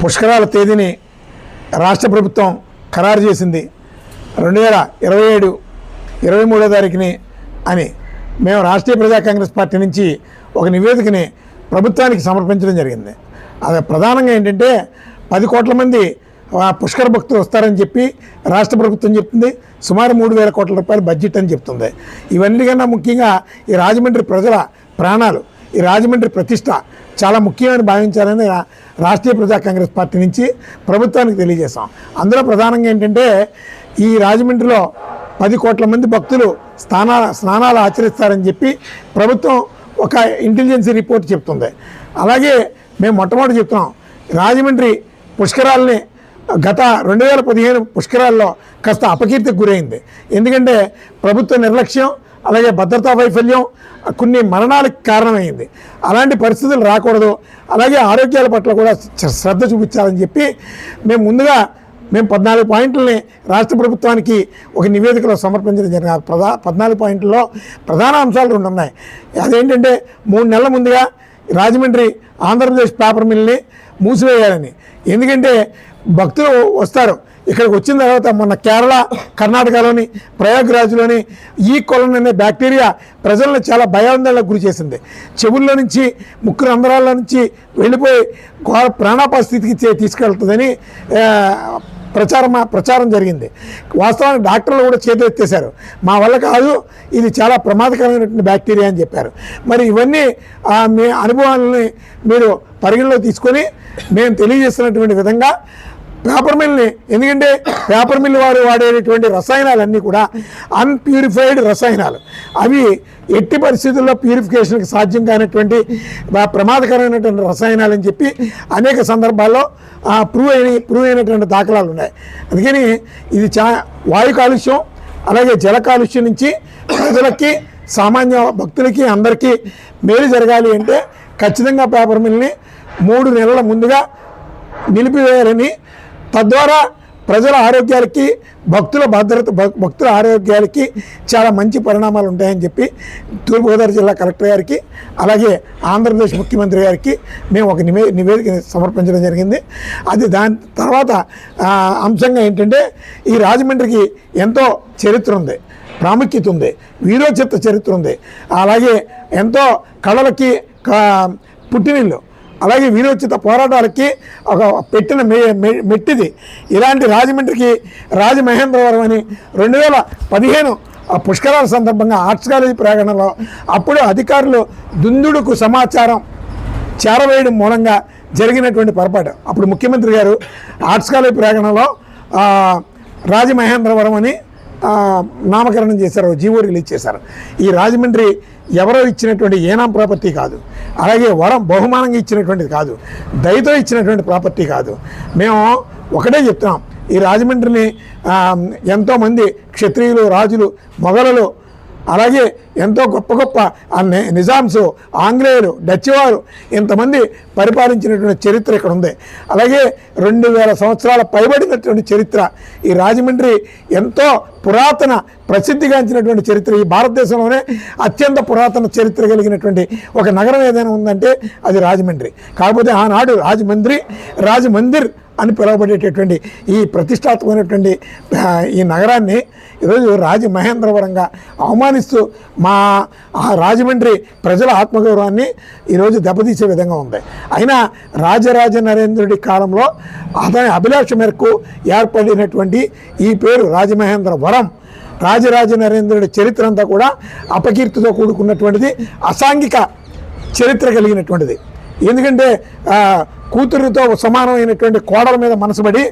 పుష్కరాల తేదీని రాష్ట్ర ప్రభుత్వం ఖరారు చేసింది. రెండు వేల ఇరవై ఏడు ఇరవై మూడో తారీఖుని అని మేము రాష్ట్రీయ ప్రజా కాంగ్రెస్ పార్టీ నుంచి ఒక నివేదికని ప్రభుత్వానికి సమర్పించడం జరిగింది. అది ప్రధానంగా ఏంటంటే పది కోట్ల మంది ఆ పుష్కర భక్తులు వస్తారని చెప్పి రాష్ట్ర ప్రభుత్వం చెప్తుంది. సుమారు మూడు వేల కోట్ల రూపాయల బడ్జెట్ అని చెప్తుంది. ఇవన్నీ కన్నా ముఖ్యంగా ఈ రాజమండ్రి ప్రజల ప్రాణాలు ఈ రాజమండ్రి ప్రతిష్ట చాలా ముఖ్యమని భావించాలని రా- రాష్ట్రీయ ప్రజా కాంగ్రెస్ పార్టీ నుంచి ప్రభుత్వానికి తెలియజేశాం. అందులో ప్రధానంగా ఏంటంటే ఈ రాజమండ్రిలో పది కోట్ల మంది భక్తులు స్నానాల స్నానాలు ఆచరిస్తారని చెప్పి ప్రభుత్వం ఒక ఇంటెలిజెన్సీ రిపోర్ట్ చెప్తుంది. అలాగే మేము మొట్టమొదటి చెప్తున్నాం రాజమండ్రి పుష్కరాలని గత రెండు వేల పదిహేను పుష్కరాల్లో కాస్త అపకీర్తికి గురైంది. ఎందుకంటే ప్రభుత్వ నిర్లక్ష్యం అలాగే భద్రతా వైఫల్యం కొన్ని మరణాలకు కారణమైంది. అలాంటి పరిస్థితులు రాకూడదు. అలాగే ఆరోగ్యాల పట్ల కూడా శ్రద్ధ చూపించాలని చెప్పి మేము ముందుగా మేము పద్నాలుగు పాయింట్లని రాష్ట్ర ప్రభుత్వానికి ఒక నివేదికలో సమర్పించడం జరిగింది. ప్రధా పద్నాలుగు పాయింట్లలో ప్రధాన అంశాలు రెండు ఉన్నాయి. అదేంటంటే మూడు నెలల ముందుగా రాజమండ్రి ఆంధ్రప్రదేశ్ పేపర్ మిల్ని మూసివేయాలని. ఎందుకంటే భక్తులు వస్తారు. ఇక్కడికి వచ్చిన తర్వాత మొన్న కేరళ కర్ణాటకలోని ప్రయాగ్రాజ్లోని ఈ కొలన్ అనే బ్యాక్టీరియా ప్రజలను చాలా భయాందోళనకు గురి చేసింది. చెవుల్లో నుంచి ముక్కు రంధ్రాల నుంచి వెళ్ళిపోయి ఘోర ప్రాణాపరిస్థితికి చే- తీసుకెళ్తుందని ప్రచారం ప్రచారం జరిగింది. వాస్తవానికి డాక్టర్లు కూడా చేతులెత్తేశారు. మా వల్ల కాదు ఇది చాలా ప్రమాదకరమైనటువంటి బ్యాక్టీరియా అని చెప్పారు. మరి ఇవన్నీ ఆ, మీ అనుభవాలని మీరు పరిగణలో తీసుకొని మేము తెలియజేస్తున్నటువంటి విధంగా పేపర్ మిల్ని. ఎందుకంటే పేపర్ మిల్ వారు వాడేటటువంటి రసాయనాలన్నీ కూడా అన్ప్యూరిఫైడ్ రసాయనాలు. అవి ఎట్టి పరిస్థితుల్లో ప్యూరిఫికేషన్కి సాధ్యం కానటువంటి ప్రమాదకరమైనటువంటి రసాయనాలు అని చెప్పి అనేక సందర్భాల్లో ప్రూవ్ అయిన ప్రూవ్ అయినటువంటి దాఖలాలు ఉన్నాయి. అందుకని ఇది చా వాయు కాలుష్యం అలాగే జల కాలుష్యం నుంచి ప్రజలకి సామాన్య భక్తులకి అందరికీ మేలు జరగాలి అంటే ఖచ్చితంగా పేపర్ మిల్ని మూడు నెలల ముందుగా నిలిపివేయాలని తద్వారా ప్రజల ఆరోగ్యాలకి భక్తుల భద్రత భక్- భక్తుల ఆరోగ్యాలకి చాలా మంచి పరిణామాలు ఉంటాయని చెప్పి తూర్పుగోదావరి జిల్లా కలెక్టర్ గారికి అలాగే ఆంధ్రప్రదేశ్ ముఖ్యమంత్రి గారికి మేము ఒక నివే నివేదిక సమర్పించడం జరిగింది. అది దాని తర్వాత అంశంగా ఏంటంటే ఈ రాజమండ్రికి ఎంతో చరిత్ర ఉంది ప్రాముఖ్యత ఉంది వీరోచిత చరిత్ర ఉంది. అలాగే ఎంతో కళలకి పుట్టినిల్లు అలాగే వీరోచిత పోరాటాలకి ఒక పెట్టిన మె మె- మెట్టిది. ఇలాంటి రాజమండ్రికి రాజమహేంద్రవరం అని రెండు వేల పదిహేను ఆ పుష్కరాల సందర్భంగా ఆర్ట్స్ కాలేజీ ప్రాంగణంలో అప్పుడు అధికారులు దుందుడుకు సమాచారం చేరవేయడం మూలంగా జరిగినటువంటి పొరపాటు. అప్పుడు ముఖ్యమంత్రి గారు ఆర్ట్స్ కాలేజ్ ప్రాంగణంలో రాజమహేంద్రవరం అని నామకరణం చేశారు జీవో రిలీజ్ చేశారు. ఈ రాజమండ్రి ఎవరో ఇచ్చినటువంటి ఏనాం ప్రాపర్టీ కాదు. అలాగే వరం బహుమానంగా ఇచ్చినటువంటిది కాదు. దయతో ఇచ్చినటువంటి ప్రాపర్టీ కాదు. మేము ఒకటే చెప్తున్నాం. ఈ రాజమండ్రిని ఎంతోమంది క్షత్రియులు రాజులు మొఘలులు అలాగే ఎంతో గొప్ప గొప్ప ఆ ని- నిజాంస్ ఆంగ్లేయులు డచ్ వారు ఇంతమంది పరిపాలించినటువంటి చరిత్ర ఇక్కడ ఉంది. అలాగే రెండు వేల సంవత్సరాల పైబడినటువంటి చరిత్ర ఈ రాజమండ్రి ఎంతో పురాతన ప్రసిద్ధిగాంచినటువంటి చరిత్ర. ఈ భారతదేశంలోనే అత్యంత పురాతన చరిత్ర కలిగినటువంటి ఒక నగరం ఏదైనా ఉందంటే అది రాజమండ్రి. కాకపోతే ఆనాడు రాజమండ్రి రాజమందిర్ అని పిలువబడేటటువంటి ఈ ప్రతిష్టాత్మకమైనటువంటి ఈ నగరాన్ని ఈరోజు రాజమహేంద్రవరంగా అవమానిస్తూ మా ఆ రాజమండ్రి ప్రజల ఆత్మగౌరవాన్ని ఈరోజు దెబ్బతీసే విధంగా ఉంది. అయినా రాజరాజ నరేంద్రుడి కాలంలో అతని అభిలాష మేరకు ఏర్పడినటువంటి ఈ పేరు రాజమహేంద్రవరం రాజరాజ నరేంద్రుడి చరిత్ర అంతా కూడా అపకీర్తితో కూడుకున్నటువంటిది అసాంఘిక చరిత్ర కలిగినటువంటిది. ఎందుకంటే ఆ, కూతురితో సమానమైనటువంటి కోడల మీద మనసుపడి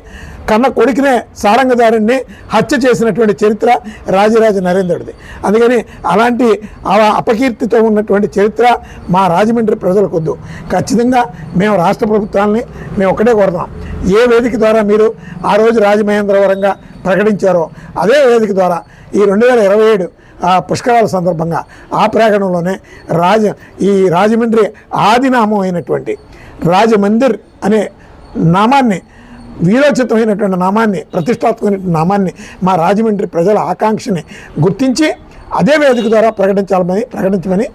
కన్న కొడుకునే సారంగదారుణ్ణి హత్య చేసినటువంటి చరిత్ర రాజరాజ నరేంద్రుడిది అందుకని అలాంటి ఆ అపకీర్తితో ఉన్నటువంటి చరిత్ర మా రాజమండ్రి ప్రజలకొద్దు. ఖచ్చితంగా మేము రాష్ట్ర ప్రభుత్వాలని మేము ఒకటే కోరుతాం ఏ వేదిక ద్వారా మీరు ఆ రోజు రాజమహేంద్రవరంగా ప్రకటించారో అదే వేదిక ద్వారా ఈ రెండు వేల ఇరవై ఏడు ఆ పుష్కరాల సందర్భంగా ఆ ప్రాంగణంలోనే రాజ ఈ రాజమండ్రి ఆదినామం అయినటువంటి రాజమందిర్ అనే నామాన్ని వీరోచితమైనటువంటి నామాన్ని ప్రతిష్టాత్మకమైనటువంటి నామాన్ని మా రాజమండ్రి ప్రజల ఆకాంక్షని గుర్తించి అదే వేదిక ద్వారా ప్రకటించాలని ప్రకటించమని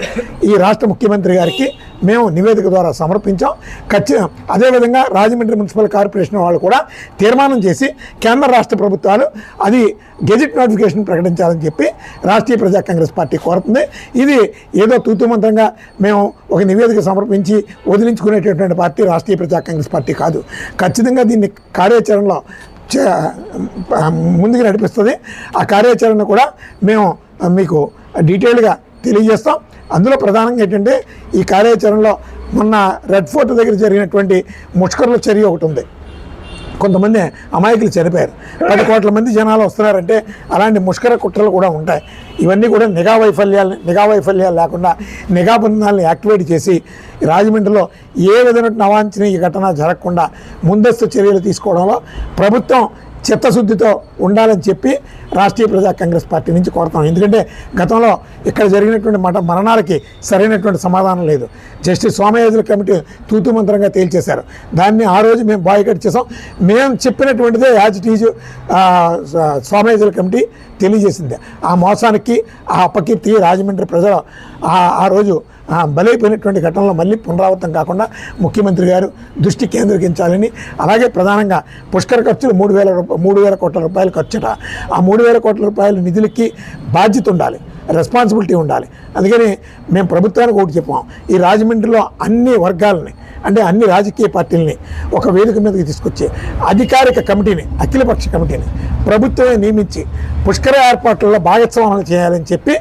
ఈ రాష్ట్ర ముఖ్యమంత్రి గారికి మేము నివేదిక ద్వారా సమర్పించాం. ఖచ్చితంగా అదేవిధంగా రాజమండ్రి మున్సిపల్ కార్పొరేషన్ వాళ్ళు కూడా తీర్మానం చేసి కేంద్ర రాష్ట్ర ప్రభుత్వాలు అది గెజిట్ నోటిఫికేషన్ ప్రకటించాలని చెప్పి రాష్ట్రీయ ప్రజా కాంగ్రెస్ పార్టీ కోరుతుంది. ఇది ఏదో తూతుమంత్రంగా మేము ఒక నివేదిక సమర్పించి వదిలించుకునేటటువంటి పార్టీ రాష్ట్రీయ ప్రజా కాంగ్రెస్ పార్టీ కాదు. ఖచ్చితంగా దీన్ని కార్యాచరణలో చే- ముందుకు నడిపిస్తుంది. ఆ కార్యాచరణ కూడా మేము మీకు డీటెయిల్గా తెలియజేస్తాం. అందులో ప్రధానంగా ఏంటంటే ఈ కార్యాచరణలో మొన్న రెడ్ ఫోర్ట్ దగ్గర జరిగినటువంటి ముష్కరుల చర్య ఒకటి ఉంది. కొంతమంది అమాయకులు చనిపోయారు. పది కోట్ల మంది జనాలు వస్తున్నారంటే అలాంటి ముష్కర కుట్రలు కూడా ఉంటాయి. ఇవన్నీ కూడా నిఘా వైఫల్యాలు నిఘా వైఫల్యాలు లేకుండా నిఘా బృందాలను యాక్టివేట్ చేసి రాజమండ్రిలో ఏ విధమైన అవాంఛనీయ ఘటన జరగకుండా ముందస్తు చర్యలు తీసుకోవడంలో ప్రభుత్వం చిత్తశుద్ధితో ఉండాలని చెప్పి రాష్ట్రీయ ప్రజా కాంగ్రెస్ పార్టీ నుంచి కోరుతాం ఎందుకంటే గతంలో ఇక్కడ జరిగినటువంటి మట మరణాలకి సరైనటువంటి సమాధానం లేదు. జస్టిస్ సోమయాజుల కమిటీ తూతు మంత్రంగా తేల్చేశారు. దాన్ని ఆ రోజు మేము బాయ్కట్ చేసాం మేము చెప్పినటువంటిదే as it is Somayajula committee తెలియజేసింది. ఆ మోసానికి ఆ అపకీర్తి రాజమండ్రి ప్రజలు ఆ- రోజు బలైపోయినటువంటి ఘటనలో మళ్ళీ పునరావృతం కాకుండా ముఖ్యమంత్రి గారు దృష్టి కేంద్రీకరించాలని అలాగే ప్రధానంగా పుష్కర ఖర్చులు మూడు వేల మూడు వేల కోట్ల రూపాయలు ఖర్చుట. ఆ మూడు వేల కోట్ల రూపాయల నిధులకి బాధ్యత ఉండాలి రెస్పాన్సిబిలిటీ ఉండాలి. అందుకని మేము ప్రభుత్వానికి ఒకటి చెప్పాం ఈ రాజమండ్రిలో అన్ని వర్గాలని అంటే అన్ని రాజకీయ పార్టీలని ఒక వేదిక మీదకి తీసుకొచ్చి అధికారిక కమిటీని అఖిలపక్ష కమిటీని ప్రభుత్వమే నియమించి పుష్కర ఏర్పాట్లలో భాగస్వామ్యం చేయాలని చెప్పి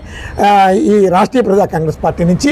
ఈ రాష్ట్రీయ ప్రజా కాంగ్రెస్ పార్టీ నుంచి